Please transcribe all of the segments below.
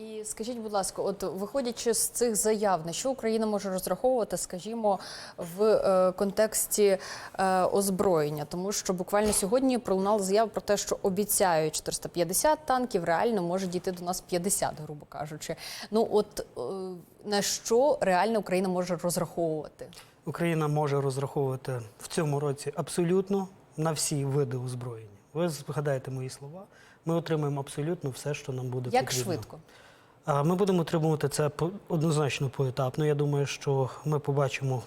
І скажіть, будь ласка, от виходячи з цих заяв, на що Україна може розраховувати, скажімо, в е, контексті е, озброєння, тому що буквально сьогодні пролунала заява про те, що обіцяють 450 танків, реально може дійти до нас 50, грубо кажучи. Ну от е, на що реально Україна може розраховувати? Україна може розраховувати в цьому році абсолютно на всі види озброєння. Ви згадаєте мої слова. Ми отримаємо абсолютно все, що нам буде Як потрібно. швидко? Ми будемо отримувати це однозначно поетапно. Я думаю, що ми побачимо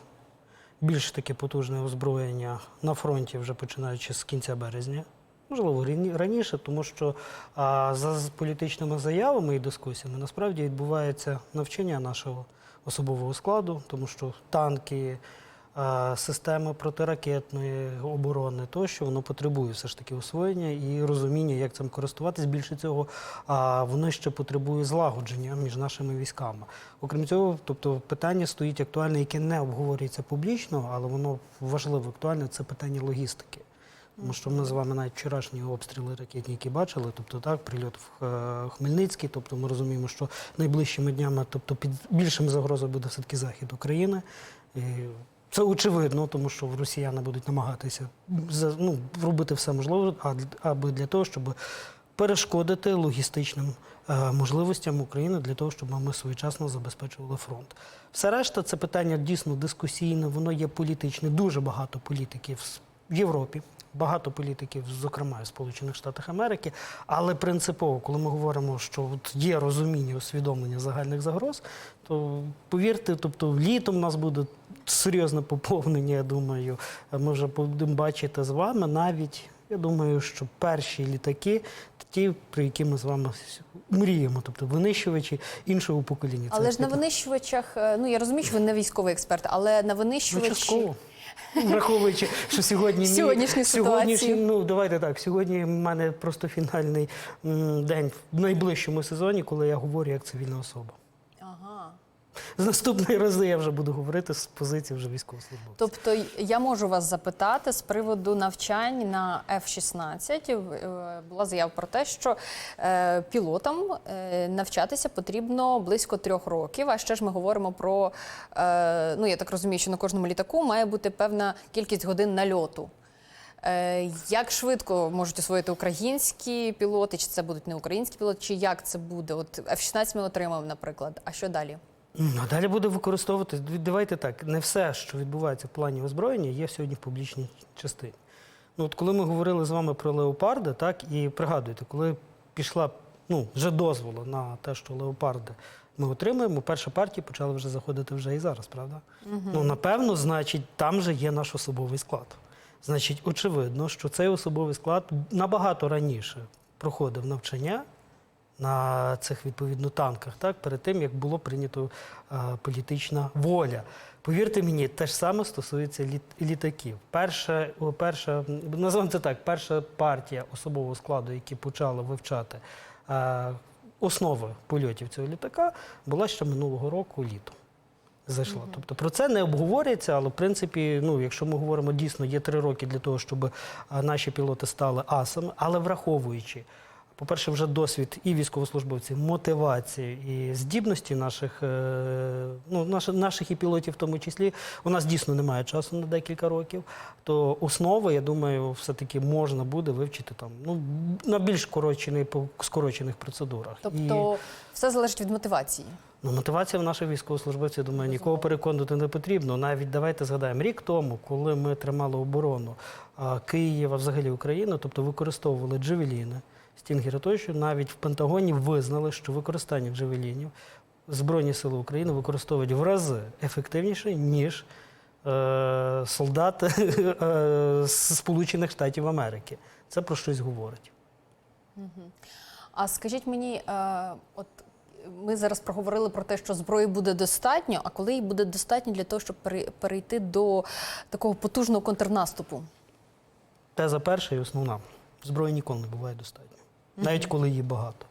більш таке потужне озброєння на фронті, вже починаючи з кінця березня. Можливо, раніше, тому що а, за політичними заявами і дискусіями насправді відбувається навчання нашого особового складу, тому що танки, системи протиракетної оборони, тощо воно потребує все ж таки освоєння і розуміння, як цим користуватись. Більше цього, а, воно ще потребує злагодження між нашими військами. Окрім цього, тобто питання стоїть актуальне, яке не обговорюється публічно, але воно важливо актуальне. Це питання логістики. Тому що ми з вами навіть вчорашні обстріли ракетні, які бачили, тобто так, прильот в е, Хмельницький, тобто ми розуміємо, що найближчими днями, тобто під більшим загрозою буде все-таки захід України. Це очевидно, тому що росіяни будуть намагатися ну, робити все можливе, аби для того, щоб перешкодити логістичним е, можливостям України для того, щоб ми своєчасно забезпечували фронт. Все решта це питання дійсно дискусійне, воно є політичне. Дуже багато політиків в Європі, багато політиків, зокрема і в Сполучених Штатах Америки. Але принципово, коли ми говоримо, що от є розуміння, усвідомлення загальних загроз, то повірте, тобто літом у нас буде серйозне поповнення. Я думаю, ми вже будемо бачити з вами навіть. Я думаю, що перші літаки, ті, про які ми з вами мріємо, тобто винищувачі іншого покоління. Але ж на винищувачах, е, ну я розумію, що ви не військовий експерт, але на Ну, винищувачі. Враховуючи, що сьогодні сьогоднішній- ситуацію. ну давайте так. Сьогодні в мене просто фінальний м, день в найближчому сезоні, коли я говорю як цивільна особа. З наступної рази я вже буду говорити з позиції вже військовослужбовця. Тобто я можу вас запитати з приводу навчань на F-16. Е, Була заява про те, що е, пілотам е, навчатися потрібно близько трьох років. А ще ж ми говоримо про е, ну я так розумію, що на кожному літаку має бути певна кількість годин нальоту. Е, Як швидко можуть освоїти українські пілоти, чи це будуть не українські пілоти, чи як це буде? От F-16 ми отримаємо, наприклад. А що далі? М, А далі буде використовувати. Давайте так, не все, що відбувається в плані озброєння, є сьогодні в публічній частині. Ну, от коли ми говорили з вами про леопарди, так, і пригадуєте, коли пішла ну, вже дозволу на те, що леопарди ми отримаємо, перші партії почали вже заходити вже і зараз, правда? Ну, напевно, значить, там же є наш особовий склад. Значить, очевидно, що цей особовий склад набагато раніше проходив навчання на цих відповідно танках, так перед тим як було прийнято е, політична воля. Повірте мені, те ж саме стосується літ, літаків. Перша, перша, називаємо це так, перша партія особового складу, які почали вивчати е, основи польотів цього літака, була ще минулого року літом. Зайшла. Тобто про це не обговорюється, але в принципі, ну, якщо ми говоримо дійсно, є три роки для того, щоб наші пілоти стали асами, але враховуючи, по-перше, вже досвід і військовослужбовців, мотивації і здібності наших, е, ну, наших, наших і пілотів в тому числі, у нас дійсно немає часу на декілька років, то основи, я думаю, все-таки можна буде вивчити там, ну, на більш скорочених процедурах. І- Тобто все залежить від мотивації. Ну, мотивація в наших військовослужбовців, думаю, нікого переконувати не потрібно. Навіть давайте згадаємо, рік тому, коли ми тримали оборону а, Києва, взагалі України, тобто використовували джевеліни, стінгери тощо, навіть в Пентагоні визнали, що використання джевелінів Збройні сили України використовують в рази ефективніше, ніж е, солдати е, з Сполучених Штатів Америки. Це про щось говорить. А скажіть мені, е, от ми зараз проговорили про те, що зброї буде достатньо, а коли її буде достатньо для того, щоб перейти до такого потужного контрнаступу? Теза перша і основна. Зброї ніколи не буває достатньо, навіть коли її багато.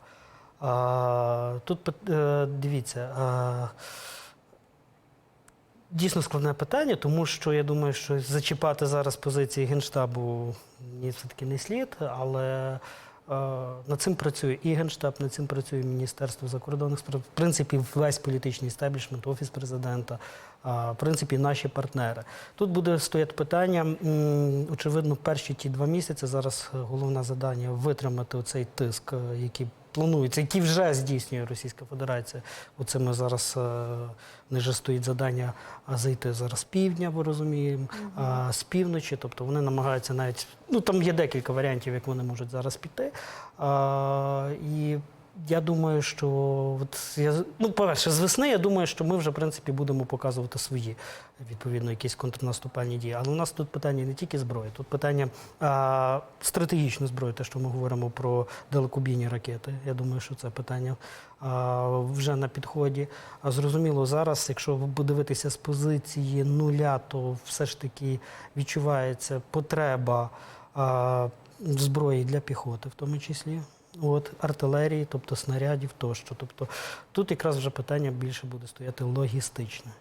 А, тут е, дивіться. А, Дійсно складне питання, тому що я думаю, що зачіпати зараз позиції Генштабу все-таки не слід, але Над цим працює і Генштаб, над цим працює Міністерство закордонних справ. В принципі, весь політичний стаблішмент, офіс президента, а, в принципі, наші партнери. Тут буде стояти питання. Очевидно, перші ті два місяці зараз е, головне завдання витримати оцей тиск, е, який планується, які вже здійснює Російська Федерація. Оце ми зараз не вже стоїть задання а, зайти зараз з півдня, бо розуміємо, а, з півночі. Тобто вони намагаються навіть ну там є декілька варіантів, як вони можуть зараз піти. А, і я думаю, що от я ну, по-перше, з весни я думаю, що ми вже в принципі будемо показувати свої відповідно якісь контрнаступальні дії. Але у нас тут питання не тільки зброї, тут питання а, стратегічної зброї, те, що ми говоримо про далекобійні ракети. Я думаю, що це питання а, вже на підході. А зрозуміло, зараз, якщо ви подивитися з позиції нуля, то все ж таки відчувається потреба а, зброї для піхоти, в тому числі. От, артилерії, тобто снарядів тощо. Тобто тут якраз вже питання більше буде стояти логістичне.